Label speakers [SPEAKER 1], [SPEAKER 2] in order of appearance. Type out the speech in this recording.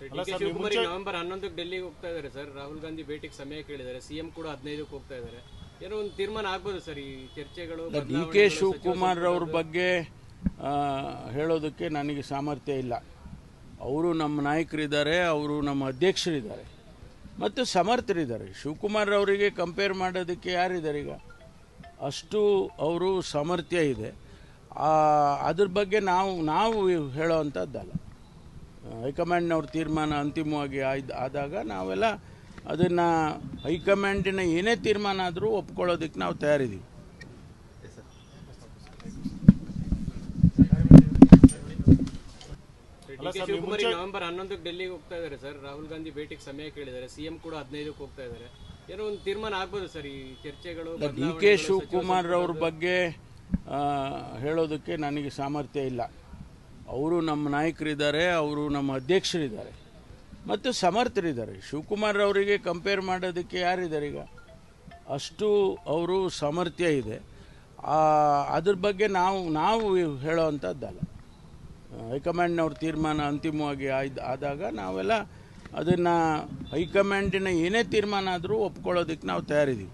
[SPEAKER 1] D K Shivakumar November ಹನ್ನೊಂದಕ್ಕೆ ಡೆಲ್ಲಿಗೆ ಹೋಗ್ತಾ ಇದ್ದಾರೆ ಸರ್. ರಾಹುಲ್ ಗಾಂಧಿ ಭೇಟಿಗೆ ಸಮಯ ಕೇಳಿದ್ದಾರೆ. ಸಿಎಂ ಕೂಡ ಹದಿನೈದಕ್ಕೆ ಹೋಗ್ತಾ ಇದ್ದಾರೆ. ಏನೋ ಒಂದು ತೀರ್ಮಾನ ಆಗ್ಬೋದು ಸರ್ ಈ ಚರ್ಚೆಗಳು
[SPEAKER 2] ಡಿ ಕೆ ಶಿವಕುಮಾರ್ ಅವ್ರ ಬಗ್ಗೆ ಆ, ಹೇಳೋದಕ್ಕೆ ನನಗೆ ಸಾಮರ್ಥ್ಯ ಇಲ್ಲ. ಅವರು ನಮ್ಮ ನಾಯಕರಿದ್ದಾರೆ ಅವರು ನಮ್ಮ ಅಧ್ಯಕ್ಷರಿದ್ದಾರೆ. ಮತ್ತು ಸಮರ್ಥರಿದ್ದಾರೆ. ಶಿವಕುಮಾರ್ ಅವರಿಗೆ ಕಂಪೇರ್ ಮಾಡೋದಕ್ಕೆ ಯಾರಿದ್ದಾರೆ ಈಗ? ಅಷ್ಟು ಅವರು ಸಾಮರ್ಥ್ಯ ಇದೆ. ಆ, ಅದ್ರ ಬಗ್ಗೆ ನಾವು ನಾವು ಹೇಳೋ ಅಂಥದ್ದಲ್ಲ. ಹೈಕಮಾಂಡ್ನವ್ರ ತೀರ್ಮಾನ ಅಂತಿಮವಾಗಿ ಆಯ್ದು ಆದಾಗ ನಾವೆಲ್ಲ ಅದನ್ನು ಹೈಕಮಾಂಡಿನ ಏನೇ ತೀರ್ಮಾನ ಆದರೂ ಒಪ್ಕೊಳ್ಳೋದಕ್ಕೆ ನಾವು ತಯಾರಿದ್ದೀವಿ
[SPEAKER 1] ಡಿ ಕೆ ಶಿವಕುಮಾರ್ ನವೆಂಬರ್ ಹನ್ನೊಂದಕ್ಕೆ ಡೆಲ್ಲಿಗೆ ಹೋಗ್ತಾ ಇದ್ದಾರೆ ಸರ್. ರಾಹುಲ್ ಗಾಂಧಿ ಭೇಟಿಗೆ ಸಮಯ ಕೇಳಿದ್ದಾರೆ. ಸಿಎಂ ಕೂಡ ಹದಿನೈದಕ್ಕೆ ಹೋಗ್ತಾ ಇದ್ದಾರೆ ಏನೋ ಒಂದು ತೀರ್ಮಾನ ಆಗ್ಬೋದು ಸರ್ ಈ ಚರ್ಚೆಗಳು
[SPEAKER 2] ಡಿ ಕೆ ಶಿವಕುಮಾರ್ ಅವ್ರ ಬಗ್ಗೆ ಹೇಳೋದಕ್ಕೆ ನನಗೆ ಸಾಮರ್ಥ್ಯ ಇಲ್ಲ. ಅವರು ನಮ್ಮ ನಾಯಕರಿದ್ದಾರೆ, ಅವರು ನಮ್ಮ ಅಧ್ಯಕ್ಷರಿದ್ದಾರೆ, ಮತ್ತು ಸಮರ್ಥರಿದ್ದಾರೆ. ಶಿವಕುಮಾರ್ ಅವರಿಗೆ ಕಂಪೇರ್ ಮಾಡೋದಕ್ಕೆ ಯಾರಿದ್ದಾರೆ ಈಗ? ಅಷ್ಟು ಅವರು ಸಾಮರ್ಥ್ಯ ಇದೆ. ಅದ್ರ ಬಗ್ಗೆ ನಾವು ನಾವು ಹೇಳೋ ಅಂಥದ್ದಲ್ಲ ಹೈಕಮಾಂಡ್ನವ್ರ ತೀರ್ಮಾನ ಅಂತಿಮವಾಗಿ ಆಯ್ದು, ಆದಾಗ ನಾವೆಲ್ಲ ಅದನ್ನು ಹೈಕಮಾಂಡಿನ ಏನೇ ತೀರ್ಮಾನ ಆದರೂ ಒಪ್ಕೊಳ್ಳೋದಕ್ಕೆ ನಾವು ತಯಾರಿದ್ದೀವಿ.